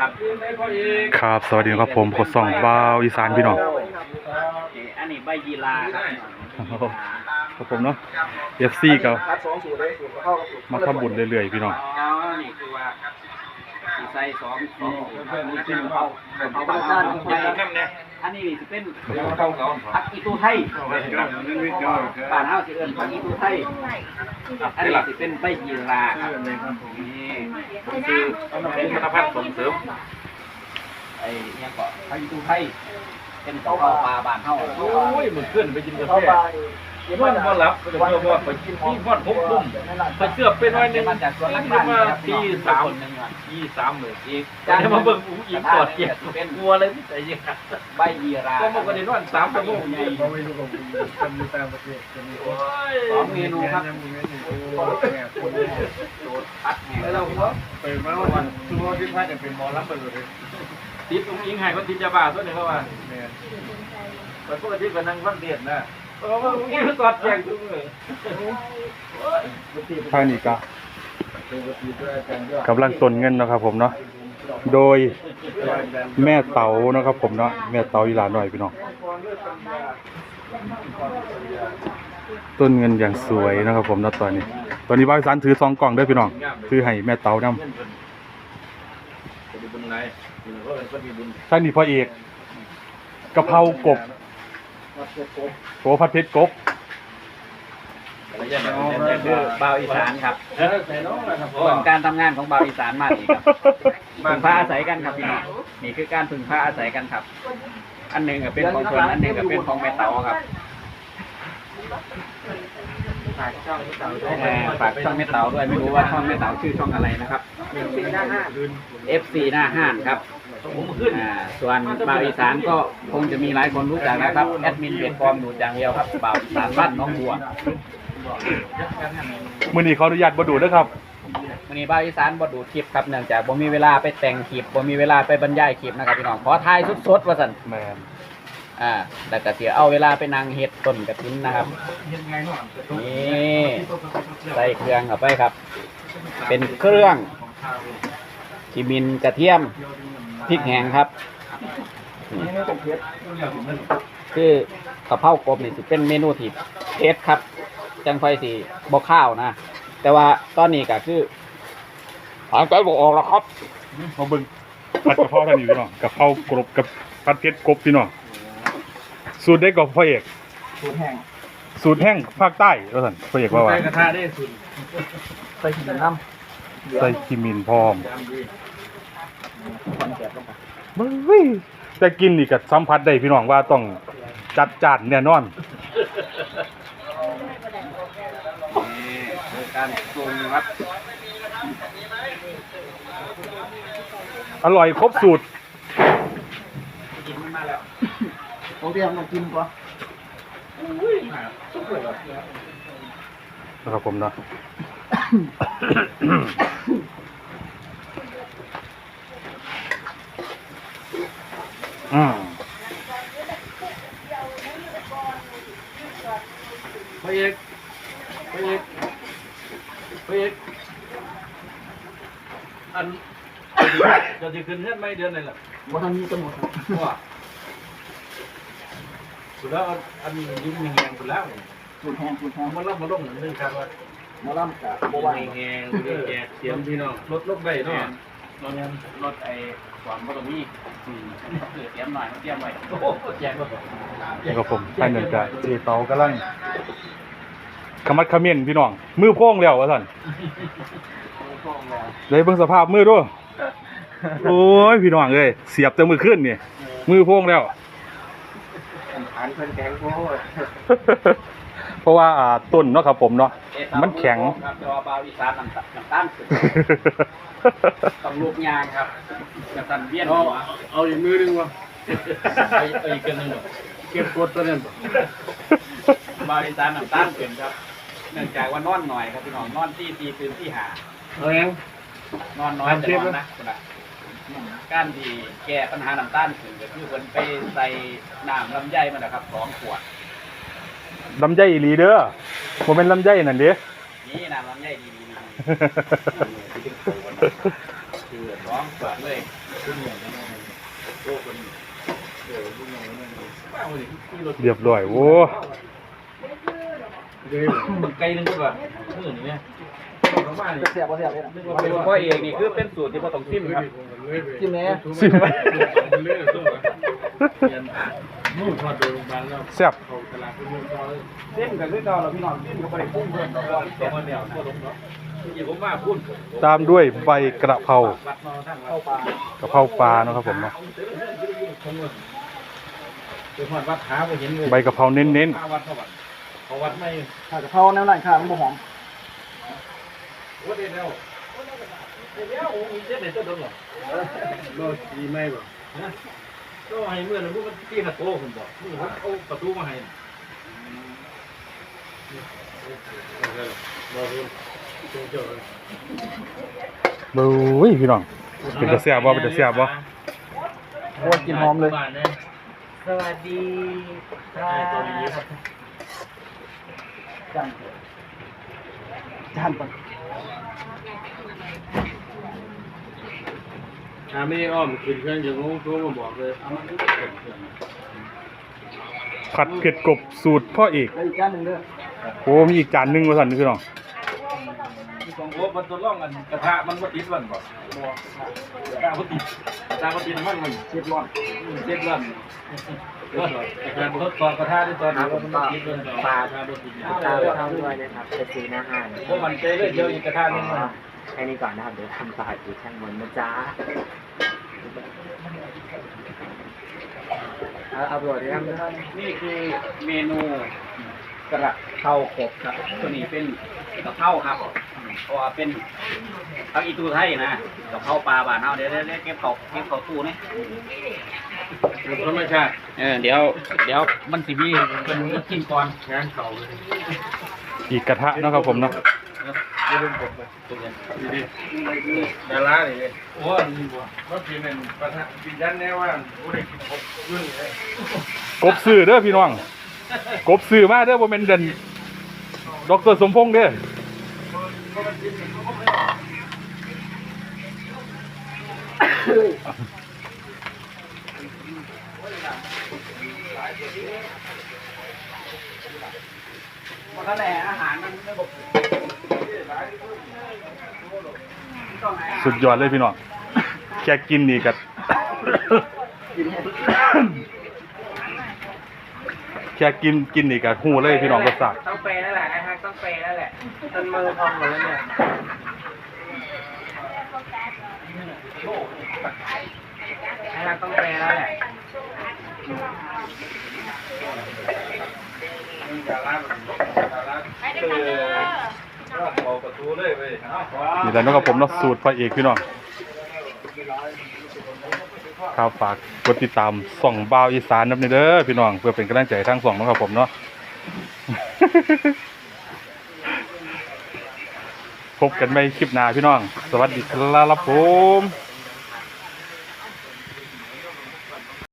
ครับครับ สวัสดีครับผมขดส่องบ้าวอีสานพี่น้องอันนี้ใบยีราครับครับผมเนาะ FC ก็คัดสองสูตรเลยสูตรเข้ากับสูตรมาทำบุญเรื่อยๆพี่น้องอ๋อนี่คือว่า สีใส่สองสองนี่คือเขาเขาบ้านของไทยอันนี้สิเป็นผักอีตูไทยบ้านเฮาสิเอิ้นผักอีตูไทยอันนี้สิเป็นใบยีราครับนี่คือเป็นธนพัฒน์ส่งเสริมไอ้เนี่ยก็ผักอีตูไทยเป็นกะเพราปลาบ้านเฮาโอ้ยมันขึ้นไปกินกาแฟ เข้าไปมันบ่รับก็เชื่อว่าไปกินที่ฟอดหกทุ่มไปเชื่อไปหน้อยหนึงมาจากสวนหลังนี่บ้ามาตีสามคนหนึงอะตีสามเลยอีกจะมาเบิ่งอุ้งอิงกอดเกียรเป็นกลัวเลยที่ใจยังใบยีราก็มันก็ได้นอนสามชั่วโมงไงเราไม่รู้ของจำอยู่ตามประเทศจะมีโอ้ยสองเมนูครับมีเมนูแม่คนสูตรพัดแห้งแล้วเราเปิดมาวันทุกวันที่พัดจะเป็นมอรับไปเลยติดอุ้งอิงให้คนติดยาบ้าตัวนี้เขาว่าแม่แต่ปกติก็นั่งฟังเทศน์นะ เอออุ้งอิงกอดแจงทุกมื้อทางนี้ก็กำลังตนเงินเนาะครับผมเนาะ โดยแม่เต๋าเนาะครับผมเนาะ แม่เต๋าอีหลาหน่อยพี่น้อง ต้นเงินอย่างสวยนะครับผมนะตอนนี้ ตอนนี้บ้าวอีสานถือซองกล่องด้วยพี่น้อง ถือให้แม่เต๋านำเงินเพิ่นจะมีบุญไหนเพิ่นก็มีบุญท่านนี่พ่อเอกกะเพรากบ โหผัดเผ็ดกบอะไรอเงี้นี่คือบ่าวอีสานครับส่น้องนะครับส่วนการทำงานของบ่าวอีสานมากอีกครับพึ่งพาอาศัยกันครับพี่น้องนี่คือการพึ่งพาอาศัยกันครับ อันหนึ่งก็เป็นของเพิ่นอันหนึ่งก็เป็นของแม่เต๋าครับเอ่ฝากช่องแม่เต๋าด้วยไม่รู้ว่าช่องแม่เต๋าชื่อช่องอะไรนะครับ FC หน้าห้านครับอ่าส่วนบ่าวอีสานก็ คงจะมีหลายคนรู้จักนะครับ แอดมินเพจฟอร์มหนูจางเดียวครับบ่าวอีสานบ้านน้องบัวมื้อนี้ขออนุญาตบ่ดูเด้อครับ วันนี้บ่าวอีสานบ่ดูดคลิปครับเนื่องจากบ่มีเวลาไปแต่งคลิปบ่มีเวลาไปบรรยายคลิปนะครับพี่น้องขอถ่ายสดๆว่าซั่นแมนอ่าแล้วก็สิเอาเวลาไปนั่งเฮ็ดต้นกระถินนะครับนี่ใส่เครื่องเข้าไปครับ เป็นเครื่องขีมินกระเทียมพริกแห้งครับ นี่ไม่เป็นเพชรคือกะเพรากบนี่สิเป็นเมนูที่เผ็ดครับ จังไฟสิบ่ข้าวนะ แต่ว่าตอนนี้ก็คือหายใจบ่ออกแล้วครับมาเบิ่งผัดกะเพราท่านนี่พี่น้องกะเพรากรบกับผัดเผ็ดกบพี่น้องสูตรได้กับพ่อเอกสูตรแห้งสูตรแห้งภาคใต้ว่าซั่นพ่อเอกว่าว่าใส่กระทะได้สุดใส่ขิงน้ใส่ขิมินพร้อมจำดีำคอนแกะลงไปเฮ้ย แต่กินนี่ก็สัมผัสได้พี่น้องว่าต้องจัดจานแน่นอน นี่คือการปรุงครับอร่อยครบสูตร กินมันมาแล้วโอเคมากินก่อนนะครับผมเนาะ อืมพระเอกพระเอกพระเอกอันจะจะขึ้นเงินไม่เดือนไหนล่ะว่าทำนี้จะหมดว่าสุดแล้วอันนี้ยุ่งแหงสุดแล้วสูตรแหงสูตรแหงมันรับมาล่งหนึ่งครับว่าหมาล่ำกับโบยุ่งวาแหงแจกเสียงพี่น้องลดลงได้เนาะ รถรถไอ้สอนบ่ต้องมีอืมเกิดเตรียมหน่อยเตรียมไว้โอ้โหแจกก็นะครับผมท่านหนึ่งจะเจเตากำลังขมัดเขมิ้นพี่น้อง มือโพ่งแล้วว่าท่านเลยเบิ่งสภาพมือด้วยโอ้ยพี่น้องเอ้ยเสียบแต่มือขึ้นนี่มือโพ่งแล้วอันเพิ่นแกงโอ้ย เพราะว่าอ่าต้นเนาะครับผมเนาะเอ๊ะตามันแข็ง ครับแต่ว่าบาวอีสานน้ำตาลน้ำตาลขึ้นต้องลูกยางครับจะสั่นเวียนเอาหัวเอาอีกมือนึงวะเอาเอาอีกกันนึงเนาะเก็บกดตัวนั้นบาวอีสานน้ำตาลขึ้นครับ เนื่องจากว่านอนหน่อยครับพี่น้องนอนที่ตีตื่นที่หา เอายังนอนน้อยแต่นอนนะคุณอะการที่แก้ปัญหาน้ำตาลขึ้นก็คือเพิ่นไปใส่น้ำลำไยมันนะครับสองขวด ลำไยอีหลีเด้อบ่แม่นลำไยนั่นเด้ นี่น้ำลำไยดีๆคือสองขวดเลยเรียบร้อยโว้ไกลนึงก็ว่ามื้อนี้แม่เสียบเสียบเลยนะพ่อเอกนี่คือเป็นสูตรที่บ่ต้องชิมครับจิ้มแห น่ซิมแซ่บเส้นกับคือเก่าเราพี่น้องเส้นก็บ่ได้ปรุงเพิ่มดอกตัวมันเนี่ยตัวลงเนาะที่ผมมาพูดตามด้วยใบกระเพราวัดมาทางเข้าป่ากระเพราปลาเนาะครับผมเนาะเป็นวัดวัดขาบ่เห็นเลยใบกระเพราเน้นข้าวัดเข้าวัดเขาวัดไม่ถ้ากะเพราแนวไหนค่ะมันบ่หอมโอ้ได้แล้วได้แล้วโอ้มีเจ็ดในตัวดงเหรอรถดีไหมบ่ฮะ ก็ให้เมื่อนั้นมันตีหัดโตคุณบอกมึงเอาประตูมาให้บ่รู้จงเจ้าๆบุ้ยพี่น้อง เป็นตาแซ่บบ่เป็นตาแซ่บบ่ โอ้ยกินหอมเลย สวัสดีค่ะตัวนี้ครับจานจานก่อน ถ้าไม่อ้อมขึ้นเครื่องจะงงโทรมาบอกเลยผัดเผ็ดกบสูตรพ่อเอกแล้วอีกจานหนึงเด้อโอ้มีอีกจานหนึงว่าซั่นพี่น้องที่ของโอ้มันตัวร่องกันกระทะมันบ่ติดวันบ่กระทะบ่ติดกระทะบ่ติดน้ำมันมันเสียบร้อนเจ็ดวันก็การทดสอบกระทะที่ตอนนี้ว่ามันบ่ติดวันปลาทะบ่ติดตามเข้าด้วยนะครับจะซื้ออาหาร เพราะมันใจเลยเดียวอีกกระทะนึงมันแค่นี้ก่อนนะครับ เดี๋ยวทำต่ออยู่ช่างบนนะจ๊ะเอาเอาบทที่ทำด้วยนี่คือเมนูกระเพรากบครับตัวนี้เป็นกะเพราครับเพราะว่าเป็นผักอีตูไทยนะกะเพราปลาบ้านเฮาเดี๋ยวเดี๋ยวเดี๋ยวเก็บเขาเก็บเขาตู้นี่ธรรมชาติเออเดี๋ยว เดี๋ยวมันสิมีเป็นกินก่อนงานเขาเลยอีกกระทะเนาะครับผมเนาะ ไม่เป็นผมเลยดีดีดาราเลยโอ้นี่บ่ว่าพี่เป็นประธานพี่ยันแน่ว่าโอ้ได้กินครบเรื่องเลยกบซื้อเด้อพี่น้อง กบซื้อมาเด้อบ่แม่นเดินดอกเตอรสมพงษ์เด้อมันก็แหละอาหารมันระบบต้อง สุดยอดเลยพี่น้อง แค่กินนี่ก็แค่กินกินนี่ก็ฮู้เลยพี่น้องรสชาติต้องเปย์นั่นแหละนะครับต้องเปย์นั่นแหละจนมือพองหมดแล้วเนี่ยนะครับต้องเปย์นั่นแหละ ดาราดาราคือว่าเอาประตูเลยเว้ยเนี่แหละเนาะครับผมเนาะสูตรพระเอกพี่น้องครับฝากกดติดตามส่องบ่าวอีสานนำเด้อพี่น้องเพื่อเป็นกำลังใจทั้งสองเนาะครับผมเนาะ พบกันใหม่คลิปหน้าพี่น้อง สวัสดีครับผม